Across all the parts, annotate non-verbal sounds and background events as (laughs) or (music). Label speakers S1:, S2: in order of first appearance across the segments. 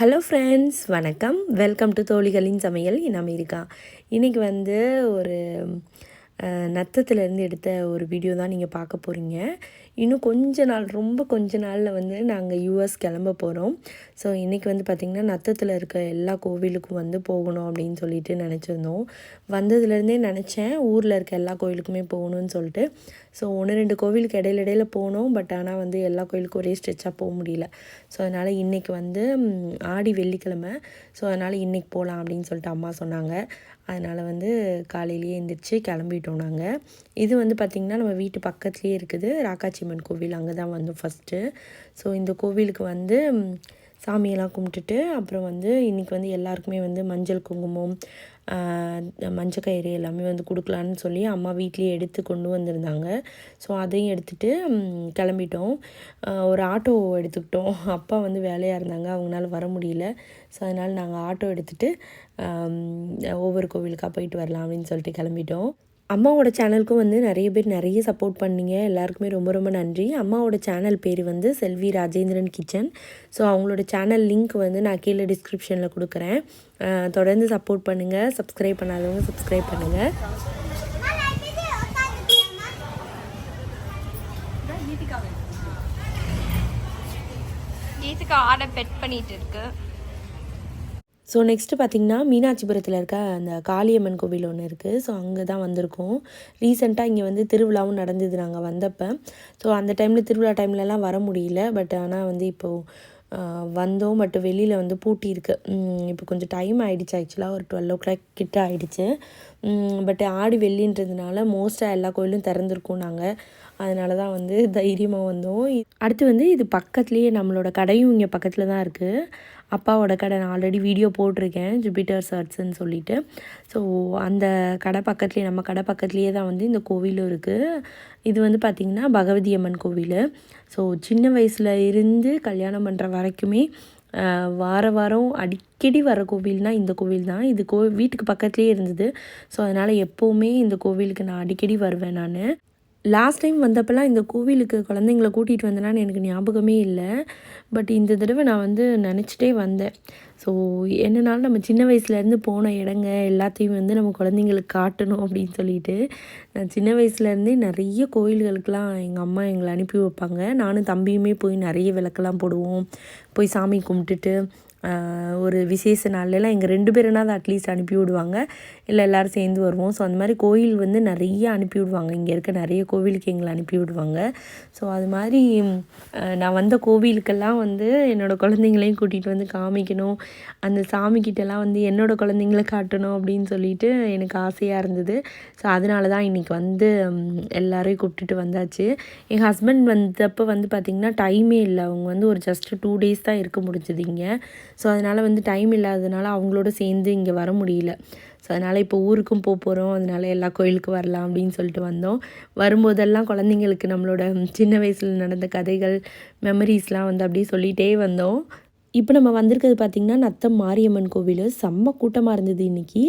S1: Hello friends வணக்கம். Welcome to தோழிகளின் சமையல் இன் அமெரிக்கா. இன்றைக்கி வந்து ஒரு நத்தத்துலேருந்து எடுத்த ஒரு வீடியோ தான் நீங்கள் பார்க்க போகிறீங்க இன்னும் கொஞ்ச நாள் ரொம்ப கொஞ்ச நாளில் வந்து நாங்கள் யூஎஸ் கிளம்ப போகிறோம் ஸோ இன்றைக்கி வந்து பார்த்திங்கன்னா நத்தத்தில் இருக்க எல்லா கோவிலுக்கும் வந்து போகணும் அப்படின்னு சொல்லிட்டு நினச்சிருந்தோம். வந்ததுலேருந்தே நினச்சேன் ஊரில் இருக்க எல்லா கோவிலுக்குமே போகணும்னு சொல்லிட்டு. ஸோ ஒன்று ரெண்டு கோவிலுக்கு இடையில இடையில போனோம் பட் ஆனால் வந்து எல்லா கோவிலுக்கும் ஒரே ஸ்ட்ரெச்சாக போக முடியல. ஸோ அதனால் இன்றைக்கி வந்து ஆடி வெள்ளிக்கிழமை. ஸோ அதனால் இன்றைக்கி போகலாம் அப்படின்னு சொல்லிட்டு அம்மா சொன்னாங்க. அதனால் வந்து காலையிலேயே எந்திரிச்சு கிளம்பிட்டோம் நாங்கள் இது வந்து பார்த்திங்கன்னா நம்ம வீட்டு பக்கத்துலேயே இருக்குது. ராக்காச்சியம்மன் கோவில் அங்கே தான் வந்தோம் ஃபஸ்ட்டு ஸோ இந்த கோவிலுக்கு வந்து சாமியெல்லாம் கும்பிட்டுட்டு அப்புறம் வந்து இன்றைக்கி வந்து எல்லாருக்குமே வந்து மஞ்சள் குங்குமம் மஞ்சள் கயிறு எல்லாமே வந்து கொடுக்கலான்னு சொல்லி அம்மா வீட்லேயே எடுத்து கொண்டு வந்திருந்தாங்க. ஸோ அதையும் எடுத்துகிட்டு கிளம்பிட்டோம். ஒரு ஆட்டோ எடுத்துக்கிட்டோம். அப்பா வந்து வேலையாக இருந்தாங்க அவங்களால வர முடியல. ஸோ அதனால் நாங்கள் ஆட்டோ எடுத்துகிட்டு ஒவ்வொரு கோவிலுக்காக போயிட்டு வரலாம் அப்படின்னு சொல்லிட்டு கிளம்பிட்டோம். அம்மாவோட சேனலுக்கும் வந்து நிறைய பேர் நிறைய சப்போர்ட் பண்ணீங்க. எல்லாருக்குமே ரொம்ப ரொம்ப நன்றி. அம்மாவோட சேனல் பேர் வந்து செல்வி ராஜேந்திரன் கிச்சன். ஸோ அவங்களோட சேனல் லிங்க் வந்து நான் கீழே டிஸ்கிரிப்ஷனில் கொடுக்குறேன். தொடர்ந்து சப்போர்ட் பண்ணுங்கள் சப்ஸ்கிரைப் பண்ணாதவங்க சப்ஸ்கிரைப் பண்ணுங்கள்
S2: கீதுக்கு ஆடை பெட் பண்ணிட்டு இருக்கு.
S1: ஸோ நெக்ஸ்ட்டு பார்த்திங்கன்னா மீனாட்சிபுரத்தில் இருக்க அந்த காளியம்மன் கோவில் ஒன்று இருக்குது ஸோ அங்கே தான் வந்திருக்கோம் ரீசெண்டாக இங்கே வந்து திருவிழாவும் நடந்தது நாங்கள் வந்தப்போ. ஸோ அந்த டைமில் திருவிழா டைம்லலாம் வர முடியல. பட் ஆனால் வந்து இப்போது வந்தோம். பட் வெளியில் வந்து பூட்டி இருக்கு. இப்போ கொஞ்சம் டைம் ஆயிடுச்சு. ஆக்சுவலாக ஒரு டுவெல் ஓ கிளாக் கிட்ட ஆகிடுச்சு பட் ஆடி வெள்ளின்றதுனால மோஸ்ட்டாக எல்லா கோயிலும் திறந்துருக்கோம் நாங்கள் அதனால தான் வந்து தைரியமாக வந்தோம். அடுத்து வந்து இது பக்கத்துலேயே நம்மளோட கடையும் இங்கே பக்கத்தில் தான் இருக்குது அப்பாவோட கடை நான் ஆல்ரெடி வீடியோ போட்டிருக்கேன் ஜூபிட்டர் சர்ட்ஸ்ன்னு சொல்லிட்டு. ஸோ அந்த கடை பக்கத்துலேயே நம்ம கடை பக்கத்துலேயே தான் வந்து இந்த கோவிலும் இருக்குது இது வந்து பார்த்திங்கன்னா பகவதி அம்மன் கோவில். ஸோ சின்ன வயசில் இருந்து கல்யாணம் பண்ணுற வரைக்குமே வார வாரம் அடிக்கடி வர கோவில்னா இந்த கோவில் தான். இது கோ வீட்டுக்கு பக்கத்துலேயே இருந்தது. ஸோ அதனால் எப்போவுமே இந்த கோவிலுக்கு நான் அடிக்கடி வருவேன் நான். லாஸ்ட் டைம் வந்தப்பெல்லாம் இந்த கோவிலுக்கு குழந்தைங்கள கூட்டிகிட்டு வந்தேனான்னு எனக்கு ஞாபகமே இல்லை. பட் இந்த தடவை நான் வந்து நினச்சிட்டே வந்தேன். ஸோ என்னனாலும் நம்ம சின்ன வயசுலேருந்து போன இடங்க எல்லாத்தையும் வந்து நம்ம குழந்தைங்களுக்கு காட்டணும் அப்படின்னு சொல்லிட்டு நான் சின்ன வயசுலேருந்தே நிறைய கோயில்களுக்கெலாம் எங்கள் அம்மா எங்களை அனுப்பி வைப்பாங்க. நானும் தம்பியுமே போய் நிறைய விளக்கெல்லாம் போடுவோம். போய் சாமி கும்பிட்டுட்டு ஒரு விசேஷ நாள்லலாம் எங்கள் ரெண்டு பேருனாவது அட்லீஸ்ட் அனுப்பி விடுவாங்க. இல்லை எல்லோரும் சேர்ந்து வருவோம். ஸோ அந்த மாதிரி கோயில் வந்து நிறைய அனுப்பி விடுவாங்க இங்கே இருக்க நிறைய கோவிலுக்கு எங்களை அனுப்பி விடுவாங்க ஸோ அது மாதிரி நான் வந்த கோவிலுக்கெல்லாம் வந்து என்னோடய குழந்தைங்களையும் கூட்டிகிட்டு வந்து காமிக்கணும். அந்த சாமிக்கிட்டலாம் வந்து என்னோடய குழந்தைங்கள காட்டணும் அப்படின்னு சொல்லிட்டு எனக்கு ஆசையாக இருந்தது. ஸோ அதனால தான் இன்றைக்கி வந்து எல்லோரையும் எல்லாரையும் கூப்பிட்டுட்டு வந்தாச்சு. என் ஹஸ்பண்ட் வந்தப்போ வந்து பார்த்திங்கன்னா டைமே இல்லை. அவங்க வந்து ஒரு ஜஸ்ட்டு டூ டேஸ் தான் இருக்க முடிஞ்சது இங்கே. ஸோ அதனால் வந்து டைம் இல்லாததுனால அவங்களோட சேர்ந்து இங்கே வர முடியல. ஸோ அதனால் இப்போ ஊருக்கும் போக போகிறோம் அதனால எல்லா கோயிலுக்கும் வரலாம் அப்படின்னு சொல்லிட்டு வந்தோம். வரும்போதெல்லாம் குழந்தைங்களுக்கு நம்மளோட சின்ன வயசில் நடந்த கதைகள் மெமரிஸ்லாம் வந்து அப்படியே சொல்லிகிட்டே வந்தோம். இப்போ நம்ம வந்திருக்கிறது பார்த்திங்கன்னா நத்தம் மாரியம்மன் கோவில். செம்ம கூட்டமாக இருந்தது இன்றைக்கி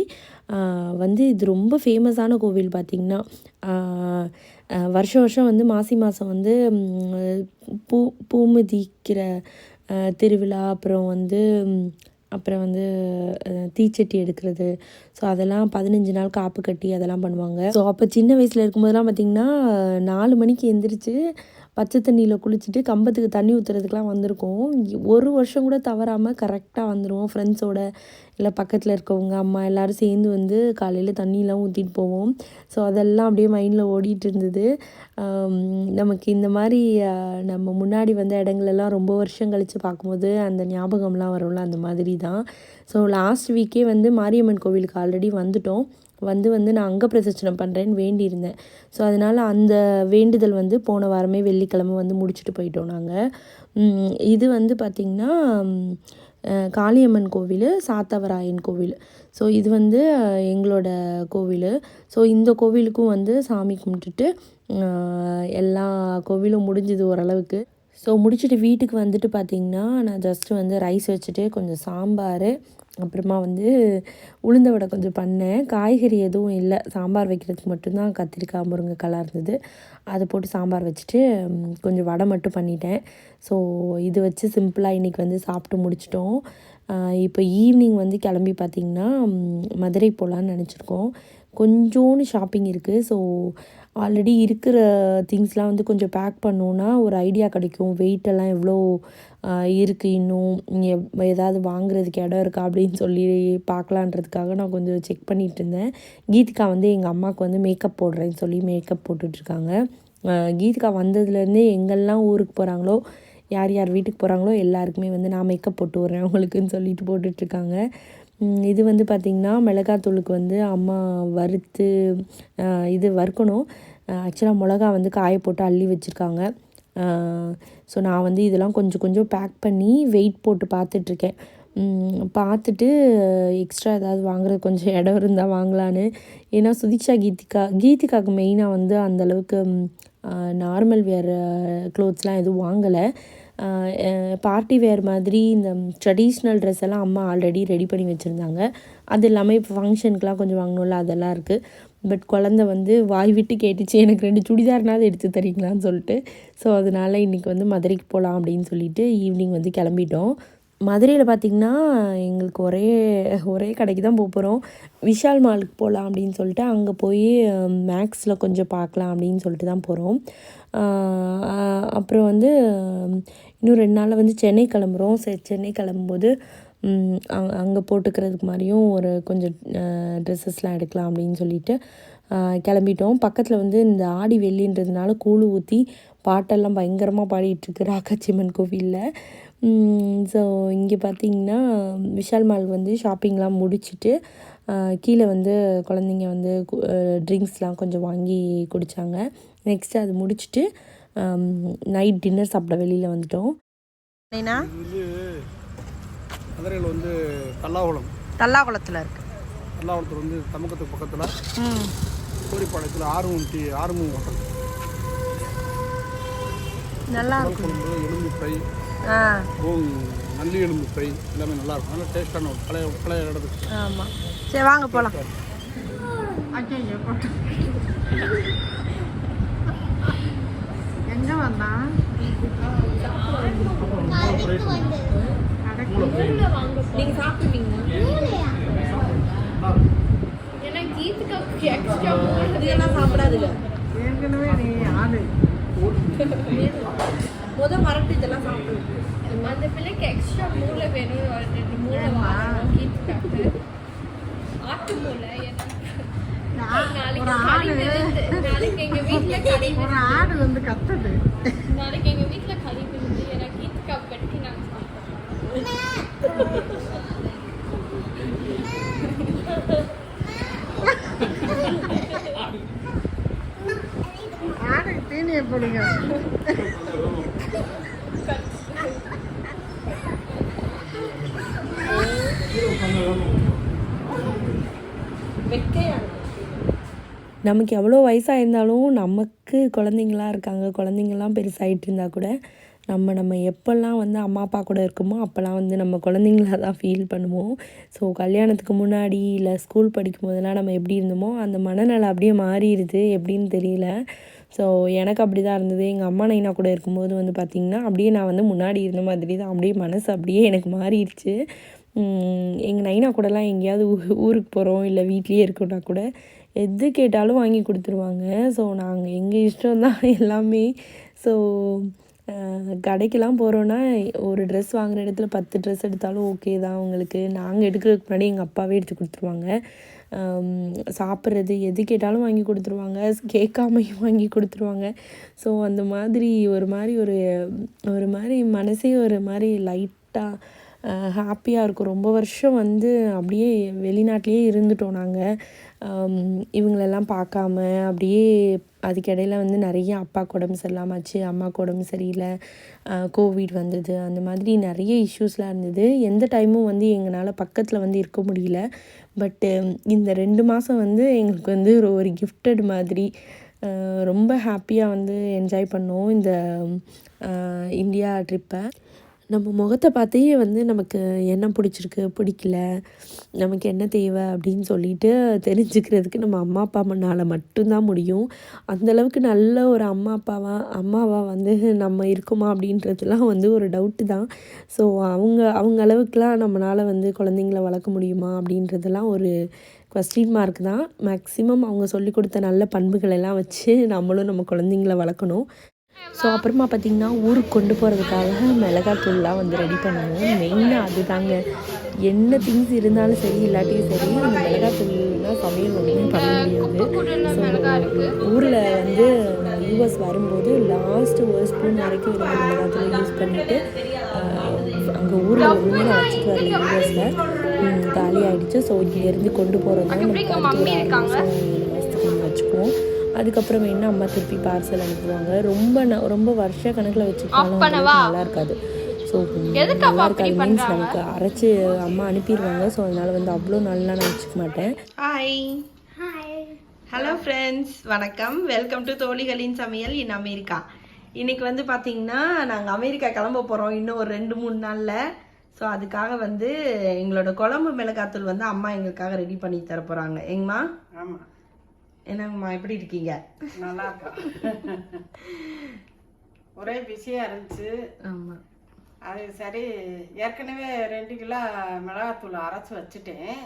S1: வந்து இது ரொம்ப ஃபேமஸான கோவில் பார்த்திங்கன்னா வருஷம் வருஷம் வந்து மாசி மாதம் வந்து பூ பூமுதிக்கிற திருவிழா அப்புறம் வந்து அப்புறம் வந்து தீச்சட்டி எடுக்கிறது. ஸோ அதெல்லாம் பதினஞ்சு நாள் காப்பு கட்டி அதெல்லாம் பண்ணுவாங்க. ஸோ அப்போ சின்ன வயசில் இருக்கும்போதெல்லாம் பார்த்திங்கன்னா நாலு மணிக்கு எந்திரிச்சு பச்சை தண்ணியில் குளிச்சுட்டு கம்பத்துக்கு தண்ணி ஊற்றுறதுக்கெலாம் வந்திருக்கோம். ஒரு வருஷம் கூட தவறாமல் கரெக்டாக வந்துடுவோம் ஃப்ரெண்ட்ஸோட இல்லை பக்கத்தில் இருக்கவங்க அம்மா எல்லோரும் சேர்ந்து வந்து காலையில் தண்ணியெலாம் ஊற்றிட்டு போவோம். ஸோ அதெல்லாம் அப்படியே மைண்டில் ஓடிட்டு இருந்தது. நமக்கு இந்த மாதிரி நம்ம முன்னாடி வந்த இடங்களெல்லாம் ரொம்ப வருஷம் கழித்து பார்க்கும்போது அந்த ஞாபகம்லாம் வரும்ல அந்த மாதிரி தான் ஸோ லாஸ்ட் வீக்கே வந்து மாரியம்மன் கோவிலுக்கு ஆல்ரெடி வந்துட்டோம். வந்து வந்து நான் அங்கே பிரசச்சனம் பண்ணுறேன்னு வேண்டியிருந்தேன். ஸோ அதனால் அந்த வேண்டுதல் வந்து போன வாரமே வெள்ளிக்கிழமை வந்து முடிச்சுட்டு போயிட்டோம் நாங்கள் இது வந்து பார்த்திங்கன்னா காளியம்மன் கோவில் சாத்தவராயன் கோவில். ஸோ இது வந்து எங்களோட கோவில். ஸோ இந்த கோவிலுக்கும் வந்து சாமி கும்பிட்டுட்டு எல்லா கோவிலும் முடிஞ்சுது ஓரளவுக்கு. ஸோ முடிச்சுட்டு வீட்டுக்கு வந்துட்டு பார்த்திங்கன்னா நான் ஜஸ்ட்டு வந்து ரைஸ் வச்சுட்டு கொஞ்சம் சாம்பார் அப்புறமா வந்து உளுந்த வடை கொஞ்சம் பண்ணேன். காய்கறி எதுவும் இல்லை. சாம்பார் வைக்கிறதுக்கு மட்டும்தான் கத்திரிக்காய் முருங்கைக்காலாம் இருந்தது. அதை போட்டு சாம்பார் வச்சுட்டு கொஞ்சம் வடை மட்டும் பண்ணிட்டேன். ஸோ இது வச்சு சிம்பிளாக இன்றைக்கி வந்து சாப்பிட்டு முடிச்சிட்டோம். இப்போ ஈவினிங் வந்து கிளம்பி பார்த்திங்கன்னா மதுரை போகலான்னு நினச்சிருக்கோம். கொஞ்சோண்டு ஷாப்பிங் இருக்குது ஸோ ஆல்ரெடி இருக்கிற திங்ஸ்லாம் வந்து கொஞ்சம் பேக் பண்ணோன்னா ஒரு ஐடியா கிடைக்கும். வெயிட்டெல்லாம் எவ்வளோ இருக்குது இன்னும்? ஏதாவது வாங்குறதுக்கு இடம் இருக்கா? அப்படின்னு சொல்லி பார்க்கலான்றதுக்காக நான் கொஞ்சம் செக் பண்ணிகிட்டு இருந்தேன். கீதிகா வந்து எங்கள் அம்மாவுக்கு வந்து மேக்கப் போடுறேன்னு சொல்லி மேக்கப் போட்டுட்ருக்காங்க கீதிகா வந்ததுலேருந்தே எங்கெல்லாம் ஊருக்கு போகிறாங்களோ யார் யார் வீட்டுக்கு போகிறாங்களோ எல்லாருக்குமே வந்து நான் மேக்கப் போட்டு விட்றேன் அவங்களுக்குன்னு சொல்லிட்டு போட்டுட்ருக்காங்க இது வந்து பார்த்திங்கன்னா மிளகாத்தூளுக்கு வந்து அம்மா வறுத்து இது வறுக்கணும். ஆக்சுவலாக மிளகா வந்து காய போட்டு அள்ளி வச்சுருக்காங்க. ஸோ நான் வந்து இதெல்லாம் கொஞ்சம் கொஞ்சம் பேக் பண்ணி வெயிட் போட்டு பார்த்துட்ருக்கேன். பார்த்துட்டு எக்ஸ்ட்ரா ஏதாவது வாங்குறது கொஞ்சம் இடம் இருந்தால் வாங்கலான்னு. ஏன்னா சுதிக்ஷா கீதிகா கீதிகாவுக்கு மெயினாக வந்து அந்தளவுக்கு நார்மல் வேர் க்ளோத்ஸ்லாம் எதுவும் வாங்கலை. பார்ட்டி வேர் மாதிரி இந்த ட்ரெடிஷ்னல் ட்ரெஸ் எல்லாம் அம்மா ஆல்ரெடி ரெடி பண்ணி வச்சுருந்தாங்க. அது இல்லாமல் இப்போ ஃபங்க்ஷனுக்குலாம் கொஞ்சம் வாங்கணும்ல அதெல்லாம் இருக்குது பட் குழந்த வந்து வாய் விட்டு கேட்டுச்சு எனக்கு ரெண்டு சுடிதார்னாவது எடுத்து தரீங்களான்னு சொல்லிட்டு. ஸோ அதனால் இன்றைக்கி வந்து மதுரைக்கு போகலாம் அப்படின்னு சொல்லிட்டு ஈவினிங் வந்து கிளம்பிட்டோம். மதுரையில் பார்த்திங்கன்னா எங்களுக்கு ஒரே ஒரே கடைக்கு தான் போக போகிறோம் விஷால் மாலுக்கு போகலாம் அப்படின்னு சொல்லிட்டு அங்கே போய் மேக்ஸில் கொஞ்சம் பார்க்கலாம் அப்படின்னு சொல்லிட்டு தான் போகிறோம் அப்புறம் வந்து இன்னும் ரெண்டு நாளில் வந்து சென்னை கிளம்புறோம். சரி சென்னை கிளம்பும்போது அங்கே போட்டுக்கிறதுக்கு மாதிரியும் ஒரு கொஞ்சம் ட்ரெஸ்ஸஸ்லாம் எடுக்கலாம் அப்படின்னு சொல்லிட்டு கிளம்பிட்டோம். பக்கத்தில் வந்து இந்த ஆடி வெள்ளின்றதுனால கூழு ஊற்றி பாட்டெல்லாம் பயங்கரமாக பாடிட்டுருக்கு ராக்காச்சியம்மன் கோவிலில். ஸோ இங்கே பார்த்தீங்கன்னா விஷால் மால் வந்து ஷாப்பிங்லாம் முடிச்சுட்டு கீழே வந்து குழந்தைங்க வந்து ட்ரிங்க்ஸ்லாம் கொஞ்சம் வாங்கி குடித்தாங்க நெக்ஸ்ட்டு அது முடிச்சுட்டு நைட் டின்னர் சாப்பிட வெளியில் வந்துட்டோம்.
S2: ஏன்னா
S3: இது மதுரையில் வந்து தல்லாகுளம்
S2: தல்லாகுளத்தில் இருக்கு
S3: தல்லாகுளத்தில் வந்து தமக்கத்துக்கு பக்கத்தில்
S2: ம்
S3: கோரிப்பாளையத்தில் ஆறுமுகம் டீ ஆறுமுகம் ஹோட்டல்
S2: நல்லா இருக்கும்
S3: குழம்பு எலும்பு ஃப்ரை நல்லி எலும்பு ஃப்ரை எல்லாமே நல்லா இருக்கும் நல்லா டேஸ்ட்டான ஒரு பழைய பழைய இடத்துக்கு
S2: ஆமாம் சரி வாங்க போகலாம்
S4: எங்க வந்தா ஏற்கனவே நீ ஆளு.
S1: முத மரட்டு இதெல்லாம் சாப்பிடுவோம்
S5: அந்த பிள்ளைக்கு எக்ஸ்ட்ரா மூளை வேணும் ரெண்டு மூளை வாங்கணும் கீத்துக்காக்கு ஆட்டு மூளை நாளைக்கு எங்க வீட்ல கறி
S4: ஒரு ஆடு வந்து கத்துது.
S5: விருந்து நாளைக்கு எங்க வீட்ல கறி விருந்து எனக்கு கீத்துக்கா பெட்டி நாங்க சாப்பிடுறோம்
S4: போடுங்க.
S1: நமக்கு எவ்வளோ வயசாக இருந்தாலும் நமக்கு குழந்தைங்களாம் இருக்காங்க. குழந்தைங்கள்லாம் பெருசாகிட்டு இருந்தால் கூட நம்ம நம்ம எப்போல்லாம் வந்து அம்மா அப்பா கூட இருக்கோமோ அப்போல்லாம் வந்து நம்ம குழந்தைங்களா தான் ஃபீல் பண்ணுவோம். ஸோ கல்யாணத்துக்கு முன்னாடி இல்லை ஸ்கூல் படிக்கும் போதெல்லாம் நம்ம எப்படி இருந்தோமோ அந்த மனநிலை அப்படியே மாறிடுது எப்படின்னு தெரியல. ஸோ எனக்கு அப்படி தான் இருந்தது. எங்கள் அம்மா நைனா கூட இருக்கும்போது வந்து பார்த்திங்கன்னா அப்படியே நான் வந்து முன்னாடி இருந்த மாதிரி தான். அப்படியே மனசு அப்படியே எனக்கு மாறிடுச்சு. எங்கள் நைனா கூடலாம் எங்கேயாவது ஊ- ஊருக்கு போகிறோம் இல்லை வீட்லேயே இருக்கோம்னா கூட எது கேட்டாலும் வாங்கி கொடுத்துருவாங்க. ஸோ நாங்கள் எங்கள் இஷ்டம் தான் எல்லாமே. ஸோ கடைக்கெல்லாம் போகிறோன்னா ஒரு ட்ரெஸ் வாங்குகிற இடத்துல பத்து ட்ரெஸ் எடுத்தாலும் ஓகே தான் அவங்களுக்கு நாங்கள் எடுக்கிறதுக்கு முன்னாடி எங்கள் அப்பாவே எடுத்து கொடுத்துருவாங்க. சாப்பிட்றது எது கேட்டாலும் வாங்கி கொடுத்துருவாங்க. கேட்காமையும் (laughs) வாங்கி கொடுத்துருவாங்க. ஸோ அந்த மாதிரி ஒரு மாதிரி ஒரு ஒரு மாதிரி மனசே ஒரு மாதிரி லைட்டாக ஹாப்பியாக இருக்கும். ரொம்ப வருஷம் வந்து அப்படியே வெளிநாட்டிலேயே இருந்துட்டோம் நாங்கள் இவங்களெல்லாம் பார்க்காம அப்படியே அதுக்கிடையில் வந்து நிறைய அப்பாவுக்கு உடம்பு சரியில்லாம ஆச்சு அம்மாவுக்கு உடம்பு சரியில்லை கோவிட் வந்தது. அந்த மாதிரி நிறைய இஷ்யூஸ்லாம் இருந்தது. எந்த டைமும் வந்து எங்களால் பக்கத்தில் வந்து இருக்க முடியல. பட்டு இந்த ரெண்டு மாதம் வந்து எங்களுக்கு வந்து ஒரு கிஃப்டட் மாதிரி ரொம்ப ஹாப்பியாக வந்து என்ஜாய் பண்ணோம் இந்த இந்தியா ட்ரிப்பை நம்ம முகத்தை பார்த்தே வந்து நமக்கு என்ன பிடிச்சிருக்கு பிடிக்கல நமக்கு என்ன தேவை அப்படின்னு சொல்லிட்டு தெரிஞ்சுக்கிறதுக்கு நம்ம அம்மா அப்பா அம்மனால் மட்டும்தான் முடியும். அந்தளவுக்கு நல்ல ஒரு அம்மா அப்பாவாக அம்மாவாக வந்து நம்ம இருக்கோமா அப்படின்றதுலாம் வந்து ஒரு டவுட்டு தான். ஸோ அவங்க அவங்க அளவுக்குலாம் நம்மளால் வந்து குழந்தைங்கள வளர்க்க முடியுமா அப்படின்றதெல்லாம் ஒரு கொஸ்டின் மார்க் தான். மேக்ஸிமம் அவங்க சொல்லிக் கொடுத்த நல்ல பண்புகளெல்லாம் வச்சு நம்மளும் நம்ம குழந்தைங்கள வளர்க்கணும். ஸோ அப்புறமா பார்த்திங்கன்னா ஊருக்கு கொண்டு போகிறதுக்காக மிளகாத்தூள்லாம் வந்து ரெடி பண்ணுவோம். மெயினாக அதுதாங்க. என்ன திங்ஸ் இருந்தாலும் சரி இல்லாட்டியும் சரி அந்த மிளகாத்தூள்லாம் சமையல் ஒன்றுமே பண்ண முடியாது. ஸோ ஊரில் வந்து யூஎஸ் வரும்போது லாஸ்ட்டு ஒரு ஸ்பூன் வரைக்கும் இருந்த மிளகாத்தூள் யூஸ் பண்ணிவிட்டு அங்கே ஊரில் ஒன்றுமே நான் வச்சுட்டு வரல யூஎஸில் காலி ஆகிடுச்சு ஸோ இங்கேருந்து கொண்டு போகிறது தான் நமக்கு ஒரு நம்ம வச்சுக்குவோம். அதுக்கப்புறம் வேணா அம்மா திருப்பி பார்சல் அனுப்புவாங்க? ரொம்ப ந- ரொம்ப வருஷ கணக்கில் வச்சுருக்காங்க நல்லா இருக்காது. ஸோ நல்லா இருக்காது. மீன்ஸ் நமக்கு அரைச்சி அம்மா அனுப்பிடுவாங்க ஸோ அதனால் வந்து அவ்வளோ நல்லா நான் வச்சுக்க மாட்டேன்.
S2: ஹாய் ஹலோ ஃப்ரெண்ட்ஸ் வணக்கம். வெல்கம் டு தோழிகளின் சமையல் இன் அமெரிக்கா. இன்னைக்கு வந்து பார்த்தீங்கன்னா நாங்கள் அமெரிக்கா கிளம்ப போகிறோம் இன்னும் ஒரு ரெண்டு மூணு நாளில். ஸோ அதுக்காக வந்து எங்களோட குழம்பு மிளகாத்தூள் வந்து அம்மா எங்களுக்காக ரெடி பண்ணி தர போகிறாங்க எங்கம்மா
S4: ஆமாம்
S2: என்னங்கம்மா எப்படி இருக்கீங்க?
S4: நல்லா இருக்கா ஒரே பிஸியாக இருந்துச்சு.
S2: ஆமாம்
S4: அது சரி ஏற்கனவே ரெண்டு கிலோ மிளகாத்தூள் அரைச்சி வச்சுட்டேன்.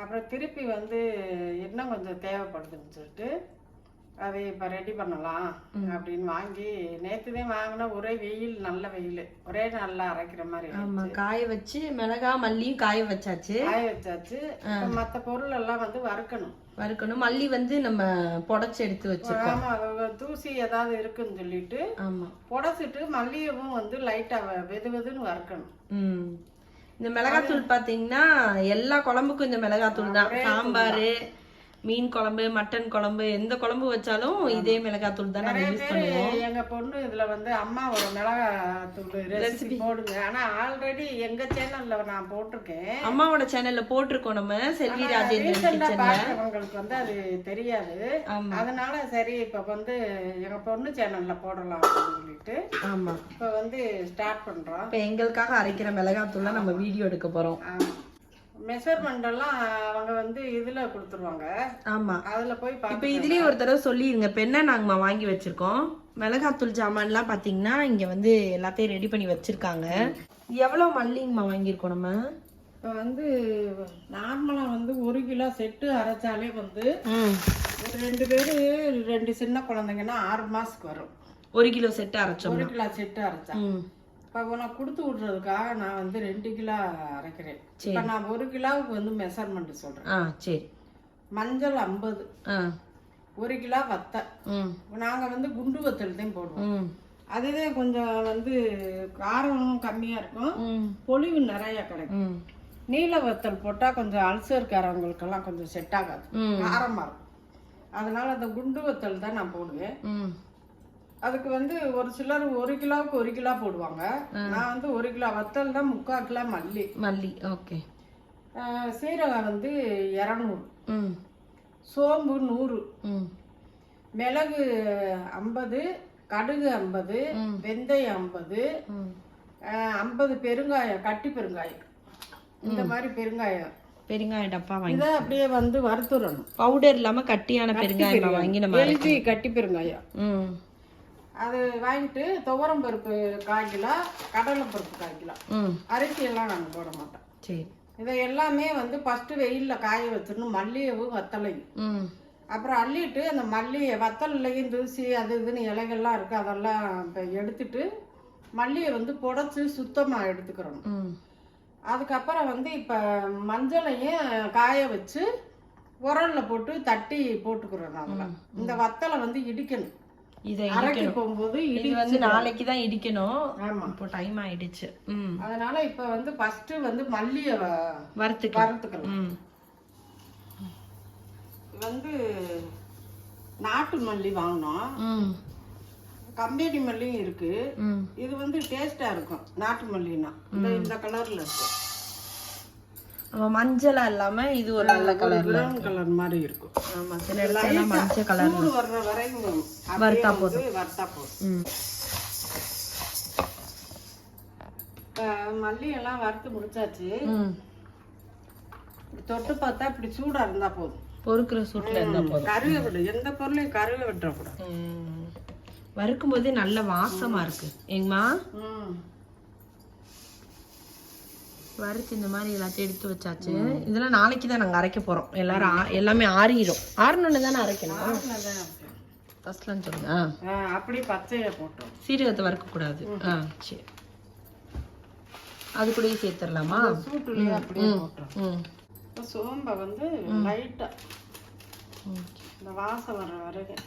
S4: அப்புறம் திருப்பி வந்து இன்னும் கொஞ்சம் தேவைப்படுதுன்னு சொல்லிட்டு அதை இப்போ ரெடி பண்ணலாம் அப்படின்னு வாங்கி நேற்று தான் வாங்கினா ஒரே வெயில் நல்ல வெயில். ஒரே நல்லா அரைக்கிற மாதிரி
S2: ஆமாம் காய வச்சு மிளகா மல்லியும் காய வச்சாச்சு.
S4: காய வச்சாச்சு. மற்ற பொருள் எல்லாம் வந்து வறுக்கணும்.
S2: வறுக்கணும். மல்லி வந்து நம்ம புடச்சி எடுத்து வச்சிருக்கோம்.
S4: ஆமா தூசி ஏதாவது இருக்குன்னு சொல்லிட்டு
S2: ஆமாம்
S4: புடச்சிட்டு மல்லிகைவும் வந்து லைட்டா வெது வெதுன்னு வறுக்கணும்.
S2: ம். இந்த மிளகாத்தூள் பாத்தீங்கன்னா எல்லா குழம்புக்கும் இந்த மிளகாத்தூள் தான். சாம்பார் மீன் குழம்பு மட்டன் குழம்பு எந்த குழம்பு வச்சாலும் இதே மிளகாத்தூள் தான் நாங்கள் யூஸ் பண்ணுவோம்.
S4: எங்க பொண்ணு இதுல வந்து அம்மாவோட மிளகாத்தூள் ரெசிபி போடுங்க. ஆனா ஆல்ரெடி எங்க சேனல்ல நான் போட்டிருக்கேன்.
S2: அம்மாவோட சேனல்ல போட்டிருக்கோம் நம்ம செல்வி ராஜேந்திரன்
S4: பாக்குறவங்களுக்கு வந்து அது தெரியாது. அதனால சரி இப்ப வந்து எங்க பொண்ணு சேனல்ல போடலாம் அப்படின்னு சொல்லிட்டு
S2: ஆமா.
S4: இப்ப வந்து ஸ்டார்ட் பண்றோம்.
S2: இப்ப எங்களுக்காக அரைக்கிற மிளகாத்தூள்ல நம்ம வீடியோ எடுக்க போறோம்.
S4: மெஷர்மெண்ட் எல்லாம் அவங்க வந்து இதுல கொடுத்துருவாங்க.
S2: ஆமா.
S4: அதுல போய்
S2: இப்ப இதுலயே ஒரு தடவை சொல்லிருங்க. இப்ப என்ன வாங்கி வச்சிருக்கோம். மிளகாத்தூள் ஜாமான்லாம் பாத்தீங்கன்னா இங்க வந்து எல்லாத்தையும் ரெடி பண்ணி வச்சிருக்காங்க. எவ்வளவு மல்லிங்கம்மா வாங்கியிருக்கோம் நம்ம?
S4: இப்போ வந்து நார்மலாக வந்து ஒரு கிலோ செட்டு அரைச்சாலே வந்து ஒரு ரெண்டு பேர் ரெண்டு சின்ன குழந்தைங்கன்னா ஆறு மாசத்துக்கு வரும்.
S2: ஒரு கிலோ செட்டு அரைச்சோம்
S4: ஒரு கிலோ செட்டு அரைச்சா. இப்போ உனக்கு கொடுத்து விட்றதுக்காக நான் வந்து ரெண்டு கிலோ அரைக்கிறேன். இப்போ நான் ஒரு கிலோவுக்கு வந்து மெஷர்மெண்ட் சொல்கிறேன்
S2: ஆ சரி.
S4: மஞ்சள் ஐம்பது. ஒரு கிலோ வத்தை.
S2: ம்.
S4: நாங்கள் வந்து குண்டு வத்தல் தான் போடுவோம் அதுவே கொஞ்சம் வந்து காரம் கம்மியாக இருக்கும்.
S2: ம்.
S4: பொலிவு நிறைய கிடைக்கும். நீல வத்தல் போட்டால் கொஞ்சம் அல்சர்காரவங்களுக்கெல்லாம் கொஞ்சம் செட் ஆகாது. காரமாக இருக்கும். அதனால அந்த குண்டு வத்தல் தான் நான் போடுவேன்.
S2: ம்.
S4: அதுக்கு வந்து ஒரு சிலர் ஒரு கிலோவுக்கு ஒரு கிலோ போடுவாங்க. நான் வந்து ஒரு கிலோ வத்தல் தான் முக்கால் கிலோ மல்லி.
S2: மல்லி ஓகே.
S4: சீரகம் வந்து இரநூறு.
S2: ம்.
S4: சோம்பு நூறு. மிளகு ஐம்பது கடுகு ஐம்பது வெந்தயம் ஐம்பது ஐம்பது பெருங்காயம் கட்டி பெருங்காயம். இந்த மாதிரி பெருங்காயம்.
S2: பெருங்காய டப்பா வாங்கி
S4: இதை அப்படியே வந்து வறுத்துடணும்.
S2: பவுடர் இல்லாம கட்டியான பெருங்காயம் வாங்கி நம்ம
S4: கட்டி பெருங்காயம்.
S2: ம்.
S4: அது வாங்கிட்டு துவரம் பருப்பு கால் கிலோ கடலை பருப்பு கால் கிலோ. அரிசி எல்லாம் நாங்கள் போட மாட்டோம்.
S2: சரி.
S4: இதை எல்லாமே வந்து ஃபஸ்ட்டு வெயிலில் காய வச்சிடணும். மல்லிகைவும் வத்தலையும் அப்புறம் அள்ளிட்டு அந்த மல்லிகை வத்தல்லையும் தூசி அது இதுன்னு இலைகள்லாம் இருக்குது அதெல்லாம் இப்போ எடுத்துட்டு மல்லியை வந்து புடச்சி சுத்தமாக எடுத்துக்கிறணும்.
S2: ம்.
S4: அதுக்கப்புறம் வந்து இப்போ மஞ்சளையும் காய வச்சு உரல்ல போட்டு தட்டி போட்டுக்கிறோம் அதில். இந்த வத்தலை வந்து இடிக்கணும்.
S2: இதை
S4: அரைக்க போகும்போது
S2: இது வந்து நாளைக்கு தான் இடிக்கணும்.
S4: ஆமா.
S2: இப்போ டைம் ஆயிடுச்சு. ம்.
S4: அதனால இப்ப வந்து ஃபர்ஸ்ட் வந்து மல்லியை வ-
S2: வறுத்துக்கு
S4: வறுத்துக்கலாம்
S2: ம்.
S4: வந்து நாட்டு மல்லி வாங்கினோம்.
S2: ம்.
S4: கம்பெனி மல்லியும் இருக்கு. இது வந்து டேஸ்டா இருக்கும். நாட்டு மல்லினா இந்த இந்த கலர்ல இருக்கும்
S2: மஞ்சளா இல்லாம இது ஒரு நல்ல கலர்ல
S4: கலர் மாதிரி இருக்கும்.
S2: ஆமா சில இடத்துல எல்லாம் மஞ்சள் கலர்
S4: வர்ற வரைக்கும்
S2: வறுத்தா
S4: போதும். வறுத்தா போதும். மல்லி எல்லாம் வறுத்து முடிச்சாச்சு. தொட்டு பார்த்தா இப்படி சூடா இருந்தா போதும்.
S2: பொறுக்கிற சூட்ல இருந்தா போதும்.
S4: கருவை விடு எந்த பொருளையும் கருவை விட்டுறக்கூடாது.
S2: வறுக்கும் போதே நல்ல வாசமா இருக்கு. எங்கம்மா
S4: ம்.
S2: வறுத்து இந்த மாதிரி எல்லாத்தையும் எடுத்து வச்சாச்சு. இதெல்லாம் நாளைக்கு தான் நாங்கள் அரைக்க போகிறோம் எல்லாரும் எல்லாமே ஆறிடும் ஆறணுன்னு தானே அரைக்கணும். ஃபர்ஸ்ட்லாம் சொல்லுங்க.
S4: அப்படி பச்சையை போட்டோம்.
S2: சீரகத்தை வறுக்கக்கூடாது ஆ சரி. அது கூடயே சேர்த்துடலாமா
S4: சூட்டுலயே அப்படியே போட்டோம். சோம்பை வந்து லைட்டா
S2: ம்.
S4: இந்த வாசம் வர்ற வரைக்கும்.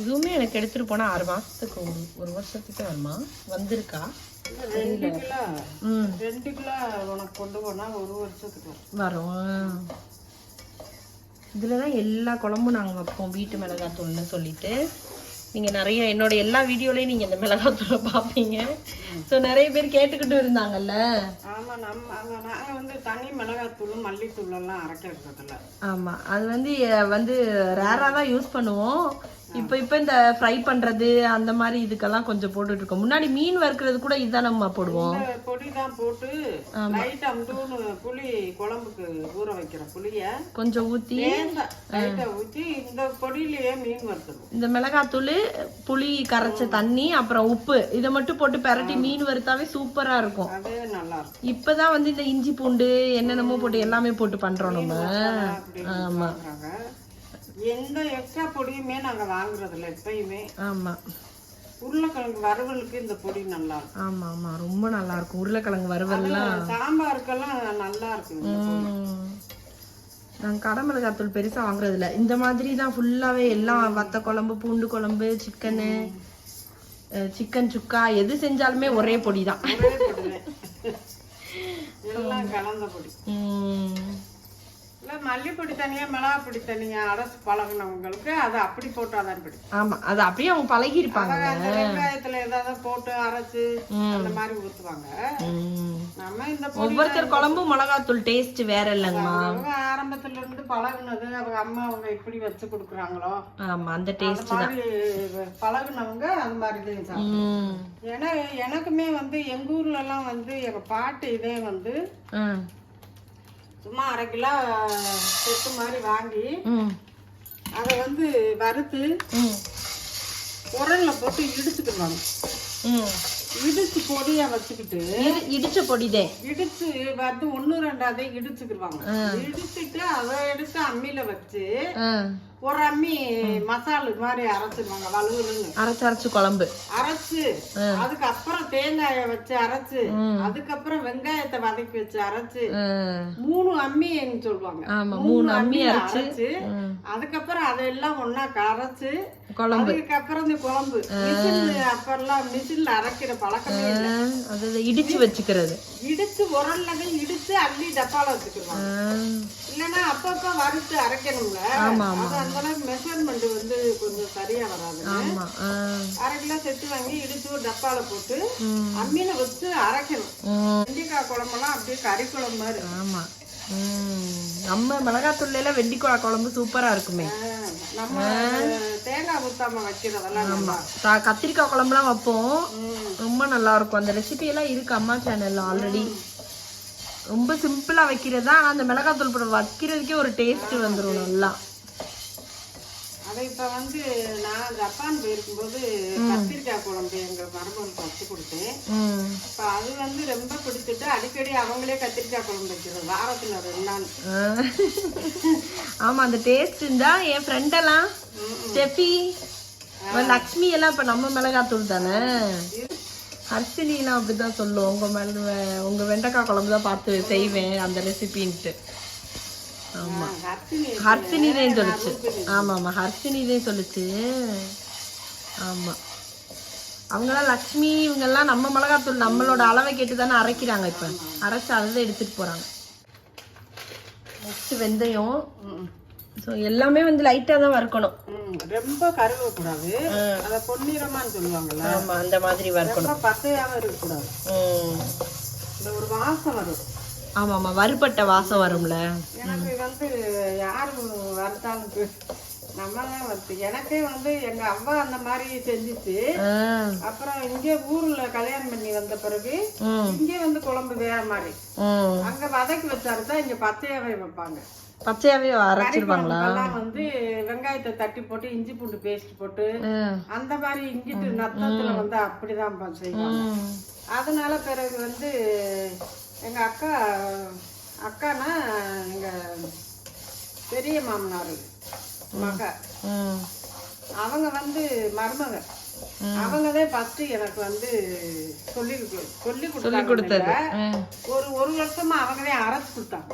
S2: இதுவுமே எனக்கு எடுத்துட்டு போனா ஆறு மாசத்துக்கு ஒரு ஒரு வருஷத்துக்கு வருமா வந்திருக்கா?
S4: ரெண்டு கிலோ ரெண்டு கிலோ உனக்கு கொண்டு போனா ஒரு வருஷத்துக்கு. வரும்.
S2: இதில் தான் எல்லா குழம்பும் நாங்கள் வைப்போம் வீட்டு மிளகாத்தூள்னு சொல்லிட்டு. நீங்கள் நிறைய என்னோட எல்லா வீடியோலையும் நீங்கள் இந்த மிளகாத்தூளை பார்ப்பீங்க. ஸோ நிறைய பேர் கேட்டுக்கிட்டு இருந்தாங்கல்ல?
S4: ஆமா நம்ம அங்க நாங்க வந்து தனி மிளகாத்தூள் மல்லித்தூள் எல்லாம் அரைக்கிறது இல்ல
S2: ஆமாம் அது வந்து வந்து ரேராக தான் யூஸ் பண்ணுவோம். இப்போ இப்போ இந்த ஃப்ரை பண்ணுறது அந்த மாதிரி இதுக்கெல்லாம் கொஞ்சம் போட்டுட்டு இருக்கோம் முன்னாடி மீன் வறுக்கிறது கூட இதுதான் நம்ம போடுவோம்.
S4: பொடி தான் போட்டு லைட்டா அம்தூன்னு புளி குழம்புக்கு ஊற வைக்கிற புளிய
S2: கொஞ்சம் ஊற்றி
S4: ஊத்தி இந்த பொடியிலேயே மீன் வறுத்துருவோம்.
S2: இந்த மிளகாத்தூள் புளி கரைச்ச தண்ணி அப்புறம் உப்பு இதை மட்டும் போட்டு பெரட்டி மீன் வறுத்தாவே சூப்பரா இருக்கும்.
S4: அதே நல்லா இருக்கும்
S2: இப்பதான் வந்து இந்த இஞ்சி பூண்டு என்னென்னமோ போட்டு எல்லாமே போட்டு பண்றோம் நம்ம.
S4: வாங்குறாங்க எந்த எக்ஸ்ட்ரா பொடியுமே நாங்க வாங்குறது இல்ல எப்பயுமே.
S2: ஆமா.
S4: உருளைக்கிழங்கு வறுவலுக்கு இந்த பொடி நல்லா இருக்கும்
S2: ஆமா ஆமா. ரொம்ப நல்லா இருக்கும் உருளைக்கிழங்கு வறுவல்லாம்
S4: சாம்பாருக்கெல்லாம் நல்லா இருக்கும் இந்த பொடி.
S2: ம். நாங்க கடை மிளகாத்தூள் பெருசா வாங்குறது இல்ல இந்த மாதிரி தான் ஃபுல்லாவே எல்லாம் வத்த குழம்பு பூண்டு குழம்பு சிக்கனு சிக்கன் சுக்கா எது செஞ்சாலுமே ஒரே பொடி தான் (laughs)
S4: கலந்த பொடி. இல்ல மல்லிப்பொடி தனியா மிளகாப்பொடி தனியா அரைச்சு பழகுனவங்களுக்கு அது அப்படி போட்டாதான் பிடிக்கும்.
S2: ஆமா அது அப்படியே அவங்க பழகி இருப்பாங்க
S4: அந்த வெங்காயத்துல ஏதாவது போட்டு அரைச்சு அந்த மாதிரி ஊத்துவாங்க.
S2: ம்.
S4: நம்ம இந்த
S2: ஒவ்வொருத்தர் குழம்பும் மிளகாத்தூள் டேஸ்ட் வேற இல்லைங்கம்மா.
S4: அவங்க ஆரம்பத்துல இருந்து பழகுனது அவங்க அம்மா அவங்க எப்படி வச்சு கொடுக்குறாங்களோ
S2: ஆமா அந்த டேஸ்ட்
S4: மாதிரி பழகுனவங்க அது மாதிரி தான் ஏன்னா எனக்குமே வந்து எங்க ஊர்ல எல்லாம் வந்து எங்க பாட்டு இதே வந்து சும்மா அரை கிலோ செட்டு மாதிரி வாங்கி அதை வந்து வறுத்து உரல்ல போட்டு இடிச்சுக்குவாங்க
S2: ம்.
S4: இடிச்சு பொடியா வச்சுக்கிட்டு
S2: இடி- இடிச்ச பொடிதே.
S4: இடிச்சு வந்து ஒண்ணு ரெண்டாவது இடிச்சுக்கிடுவாங்க இடிச்சிட்டு அதை எடுத்து அம்மியில வச்சு ஒரு அம்மி மசாலு மாதிரி அரைச்சிடுவாங்க வலுவலுன்னு.
S2: அரைச்சு அரைச்சு குழம்பு.
S4: அரைச்சு அதுக்கப்புறம் தேங்காய வச்சு அரைச்சு அதுக்கப்புறம் வெங்காயத்தை வதக்கி வச்சு அரைச்சு. மூணு அம்மின்னு சொல்லுவாங்க.
S2: மூணு அம்மி அரைச்சு.
S4: அரைச்சு அதுக்கப்புறம் அதெல்லாம் ஒண்ணா கரைச்சு
S2: குழம்பு.
S4: அதுக்கப்புறம் இந்த குழம்பு. அப்பெல்லாம் மிஷின்ல அரைக்கிற பழக்கமே இல்ல.
S2: இடிச்சு வச்சுக்கிறது.
S4: இடிச்சு உரல்லவே இடிச்சு அள்ளி டப்பால வச்சுக்குவாங்க இல்லைன்னா அப்பப்ப வறுத்து அரைக்கணும்ல. அது அந்த அளவுக்கு மெஷர்மெண்ட் வந்து கொஞ்சம் சரியா வராது
S2: ஆமா.
S4: அரை கிலோ செத்து வாங்கி இடிச்சு டப்பால போட்டு அம்மியில வச்சு அரைக்கணும். வெண்டைக்காய் குழம்பெல்லாம் அப்படியே கறி குழம்பு மாதிரி
S2: ஆமா. நம்ம மிளகாத்தூள்ல வெண்டிக்கொழா குழம்பு சூப்பரா இருக்குமே.
S4: நம்ம தேங்காய் ஊத்தாம வைக்கிறதெல்லாம்
S2: க- கத்திரிக்காய் குழம்புலாம் வைப்போம். ரொம்ப நல்லா இருக்கும். அந்த ரெசிபி எல்லாம் இருக்கு அம்மா சேனல்ல ஆல்ரெடி ரொம்ப சிம்பிளா வைக்கிறது தான் ஆனா அந்த மிளகாத்தூள் போட வைக்கிறதுக்கே ஒரு டேஸ்ட் வந்துரும் நல்லா.
S4: அதை இப்ப வந்து நான் ஜப்பான் போயிருக்கும்போது கத்திரிக்காய் குழம்பு எங்க மருமகளுக்கு வச்சு கொடுத்தேன். இப்ப அது வந்து ரொம்ப பிடிச்சிட்டு அடிக்கடி அவங்களே கத்திரிக்காய் குழம்பு வைக்கிறது வாரத்துல ரெண்டு நாள்.
S2: ஆ. ஆமா அந்த டேஸ்ட் இருந்தா என் ஃப்ரெண்ட் எல்லாம் ஸ்டெஃபி லக்ஷ்மி எல்லாம் இப்ப நம்ம மிளகாத்தூள் தானே? ஹர்ஷினி அப்படி அப்படிதான் சொல்லும். உங்க மேல உங்க வெண்டைக்காய் குழம்பு தான் பார்த்து செய்வேன் அந்த ரெசிபின்ட்டு ஆமா.
S4: ஹர்ஷினி
S2: ஹர்ஷினிதே சொல்லுச்சு. ஆமா ஆமா. ஹர்ஷினிதே சொல்லுச்சு. ஆமா. அவங்களாம் லக்ஷ்மி இவங்கெல்லாம் நம்ம மிளகாத்தூள் நம்மளோட அளவை கேட்டு தானே அரைக்கிறாங்க இப்போ. அரைச்சு அதை தான் எடுத்துட்டு போறாங்க. நெக்ஸ்ட் வெந்தயம். ஸோ எல்லாமே வந்து லைட்டா தான் வறுக்கணும்.
S4: ரொம்ப கருவ கூடாது அத பொன்னிறமான்னு சொல்லுவாங்கல்ல.
S2: ஆமா அந்த மாதிரி வறுக்கணும்.
S4: பசையாவும் இருக்கக்கூடாது. இந்த ஒரு வாசம் வரும்.
S2: ஆமா ஆமா வறுபட்ட வாசம் வரும்ல.
S4: எனக்கு வந்து யார் வறுத்தாலும் பி- நம்ம தான் வறுத்து. எனக்கே வந்து எங்க அம்மா அந்த மாதிரி செஞ்சுச்சு. அப்புறம் இங்கே ஊர்ல கல்யாணம் பண்ணி வந்த பிறகு இங்கே வந்து குழம்பு வேற மாதிரி. அங்க வதக்கி வச்சாரு தான் இங்க பச்சையாவே வைப்பாங்க.
S2: பச்சையாவே அரைச்சிருப்பாங்களா?
S4: வந்து வெங்காயத்தை தட்டி போட்டு இஞ்சி பூண்டு பேஸ்ட் போட்டு அந்த மாதிரி இங்கிட்டு நத்தத்துல வந்து அப்படிதான் செய்வாங்க. அதனால பிறகு வந்து எங்க அக்கா அக்கானா எங்க பெரிய மாமனார் மக. அவங்க வந்து மருமக. அவங்கதான் ஃபர்ஸ்ட் எனக்கு வந்து சொல்லி சொல்லி கொடுத்தாங்க. ஒரு ஒரு வருஷமா அவங்களே அரைச்சு கொடுத்தாங்க.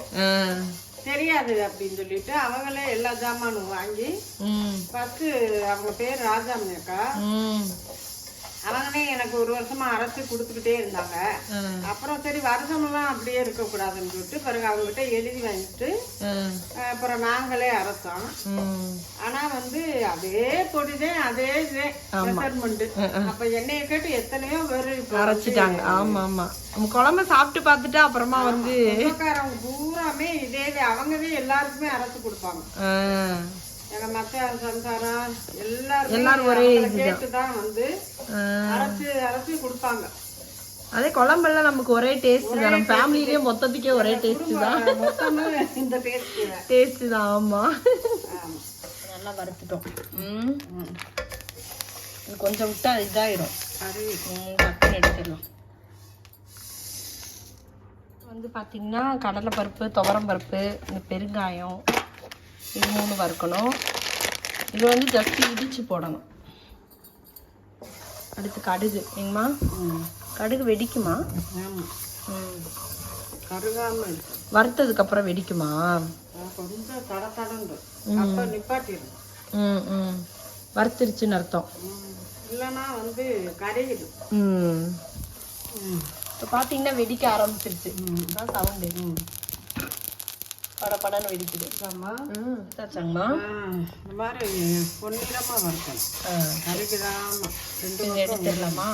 S4: தெரியாது அப்படின்னு சொல்லிட்டு அவங்களே எல்லா ஜாமானும் வாங்கி ஃபர்ஸ்ட் அவங்க பேர் ராஜாமணி அக்கா அவங்களே எனக்கு ஒரு வருஷமா அரைச்சு கொடுத்துக்கிட்டே இருந்தாங்க. அப்புறம் சரி வருஷமெல்லாம் அப்படியே இருக்கக்கூடாதுன்னு சொல்லிட்டு பிறகு அவங்ககிட்ட எழுதி வாங்கிட்டு அப்புறம் நாங்களே அரைச்சோம். ஆனா வந்து அதே பொடிதான் அதே மெஷர்மெண்ட். அப்ப என்னைய கேட்டு எத்தனையோ பேர்
S2: அரைச்சிட்டாங்க. ஆமா ஆமா. குழம்பு சாப்பிட்டு பார்த்துட்டு அப்புறமா வந்து
S4: பூராமே இதே. அவங்கவே எல்லாருக்குமே அரைச்சு கொடுப்பாங்க. எங்க மச்சான் சம்சாரம் எல்லாரும்
S2: எல்லாரும் ஒரே
S4: கேட்டு தான். வந்து. அரைச்சு அரைச்சு கொடுப்பாங்க.
S2: அதே குழம்பெல்லாம் நமக்கு ஒரே டேஸ்ட் தான். நம்ம ஃபேமிலிலேயே மொத்தத்துக்கே ஒரே டேஸ்ட் தான்.
S4: இந்த டேஸ்ட்
S2: டேஸ்ட் தான் ஆமா. நல்லா வறுத்துட்டோம். கொஞ்சம் விட்டா இதாயிடும் ம், டக்குன்னு எடுத்துடலாம். வந்து பார்த்தீங்கன்னா கடலைப்பருப்பு துவரம் பருப்பு இந்த பெருங்காயம் இது மூணு வறுக்கணும். இது வந்து ஜஸ்ட் இடிச்சு போடணும். அடுத்து கடுகு. எங்கம்மா? கடுகு வெடிக்குமா?
S4: ஆமா.
S2: ம்.
S4: கருகாம இருக்கு.
S2: வறுத்ததுக்கு அப்புறம் வெடிக்குமா?
S4: கொஞ்சம் தட தடண்டு அப்ப நிப்பாட்டிடும்.
S2: ம் ம். வறுத்துருச்சுன்னு அர்த்தம்.
S4: இல்லைன்னா வந்து கரையுது
S2: ம். இப்போ பார்த்தீங்கன்னா வெடிக்க ஆரம்பிச்சிருச்சு. சவுண்டு பட படன்னு வெடிக்குது தாச்சாங்கம்மா
S4: இந்த மாதிரி பொன்னிறமா வறுக்கணும்
S2: ஆ.
S4: கருகுதாம ரெண்டு
S2: எடுத்துடலாமா?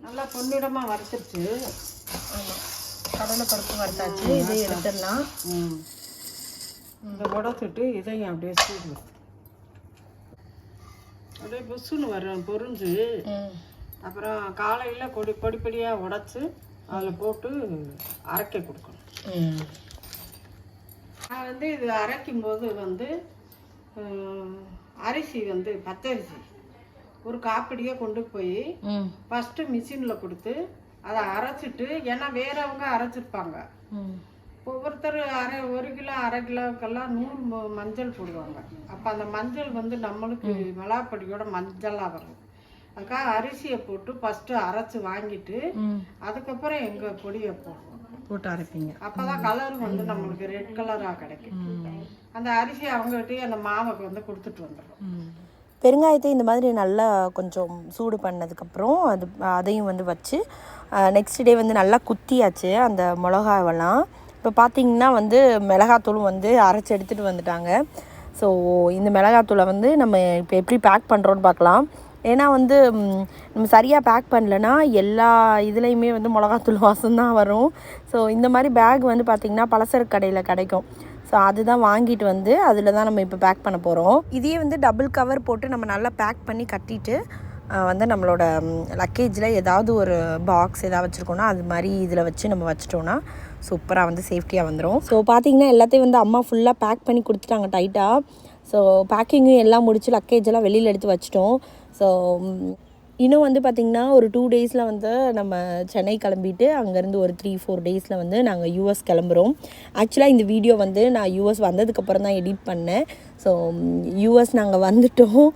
S4: நல்லா பொன்னிறமா வறுத்துட்டு
S2: ஆமாம் கடலை பருப்பு வறுத்தாச்சு இதை எடுத்துடலாம்.
S4: ம். இதை உடச்சிட்டு இதையும் அப்படியே சூடு அப்படியே புஷ்ஷுன்னு வரும் பொரிஞ்சு
S2: ம்.
S4: அப்புறம் காலையில் கொடி பொடி பொடியாக உடச்சி அதில் போட்டு அரைக்க கொடுக்கணும். நான் வந்து இது அரைக்கும் போது வந்து அரிசி வந்து பச்சரிசி ஒரு காப்பிடியே கொண்டு போய் ஃபஸ்ட்டு மிஷினில் கொடுத்து அதை அரைச்சிட்டு ஏன்னா வேறவங்க அரைச்சிருப்பாங்க. ஒவ்வொருத்தர் அரை ஒரு கிலோ அரை கிலோக்கெல்லாம் நூறு மஞ்சள் போடுவாங்க. அப்போ அந்த மஞ்சள் வந்து நம்மளுக்கு மிளாப்பொடியோட மஞ்சளாக வரும். அதுக்காக அரிசியை போட்டு ஃபஸ்ட்டு அரைச்சி வாங்கிட்டு அதுக்கப்புறம் எங்கள் பொடியை போடுவோம்
S2: போட்டு அரைப்பீங்க.
S4: அப்பதான் கலர் வந்து நம்மளுக்கு ரெட் கலரா கிடைக்கும். அந்த அரிசி அவங்ககிட்டயே அந்த மாவை வந்து கொடுத்துட்டு வந்துடும்
S1: பெருங்காயத்தை இந்த மாதிரி நல்லா கொஞ்சம் சூடு பண்ணதுக்கப்புறம் அது அதையும் வந்து வச்சு நெக்ஸ்ட் டே வந்து நல்லா குத்தியாச்சு அந்த மிளகாவெல்லாம். இப்போ பார்த்தீங்கன்னா வந்து மிளகாத்தூளும் வந்து அரைச்சி எடுத்துகிட்டு வந்துட்டாங்க. ஸோ இந்த மிளகாத்தூளை வந்து நம்ம இப்போ எப்படி பேக் பண்ணுறோன்னு பார்க்கலாம் ஏன்னா வந்து நம்ம சரியாக பேக் பண்ணலனா எல்லா இதுலேயுமே வந்து மிளகாத்தூள் வாசம் தான் வரும். ஸோ இந்த மாதிரி பேக் வந்து பார்த்திங்கன்னா பலசரக்கு கடையில் கிடைக்கும். ஸோ அதுதான் வாங்கிட்டு வந்து அதில் தான் நம்ம இப்போ பேக் பண்ண போகிறோம் இதையே வந்து டபுள் கவர் போட்டு நம்ம நல்லா பேக் பண்ணி கட்டிட்டு வந்து நம்மளோட லக்கேஜில் ஏதாவது ஒரு பாக்ஸ் ஏதாவது வச்சுருக்கோன்னா அது மாதிரி இதில் வச்சு நம்ம வச்சிட்டோன்னா சூப்பராக வந்து சேஃப்டியாக வந்துடும் ஸோ பார்த்தீங்கன்னா எல்லாத்தையும் வந்து அம்மா ஃபுல்லாக பேக் பண்ணி கொடுத்துட்டாங்க டைட்டாக ஸோ பேக்கிங்கும் எல்லாம் முடிச்சு லக்கேஜ் எல்லாம் வெளியில் எடுத்து வச்சிட்டோம். ஸோ இன்னும் வந்து பார்த்திங்கன்னா ஒரு டூ டேஸில் வந்து நம்ம சென்னை கிளம்பிட்டு அங்கேருந்து ஒரு த்ரீ ஃபோர் டேஸில் வந்து நாங்கள் யூஎஸ் கிளம்புறோம். ஆக்சுவலாக இந்த வீடியோ வந்து நான் யூஎஸ் வந்ததுக்கப்புறம் தான் எடிட் பண்ணேன். ஸோ யூஎஸ் நாங்கள் வந்துட்டோம்.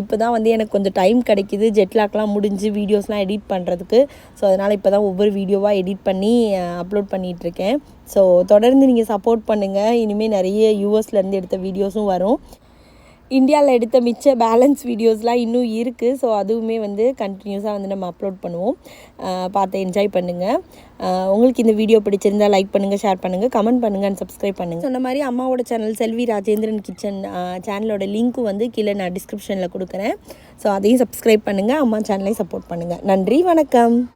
S1: இப்போ தான் வந்து எனக்கு கொஞ்சம் டைம் கிடைக்கிது. ஜெட்லாக்லாம் முடிஞ்சு வீடியோஸ்லாம் எடிட் பண்ணுறதுக்கு ஸோ அதனால் இப்போ தான் ஒவ்வொரு வீடியோவாக எடிட் பண்ணி அப்லோட் பண்ணிகிட்ருக்கேன் ஸோ தொடர்ந்து நீங்கள் சப்போர்ட் பண்ணுங்கள் இனிமேல் நிறைய யூஎஸ்லேருந்து எடுத்த வீடியோஸும் வரும்.
S2: இந்தியாவில் எடுத்த மிச்ச பேலன்ஸ் வீடியோஸ்லாம் இன்னும் இருக்குது ஸோ அதுவுமே வந்து கண்டினியூஸாக வந்து நம்ம அப்லோட் பண்ணுவோம். பார்த்து என்ஜாய் பண்ணுங்கள் உங்களுக்கு இந்த வீடியோ பிடிச்சிருந்தா லைக் பண்ணுங்கள் ஷேர் பண்ணுங்கள் கமெண்ட் பண்ணுங்கள் அண்ட் சப்ஸ்கிரைப் பண்ணுங்கள் சொன்ன மாதிரி அம்மாவோட சேனல் செல்வி ராஜேந்திரன் கிச்சன் சேனலோட லிங்க்கும் வந்து கீழே நான் டிஸ்கிரிப்ஷனில் கொடுக்குறேன். ஸோ அதையும் சப்ஸ்கிரைப் பண்ணுங்கள் அம்மா சேனலையும் சப்போர்ட் பண்ணுங்கள் நன்றி வணக்கம்.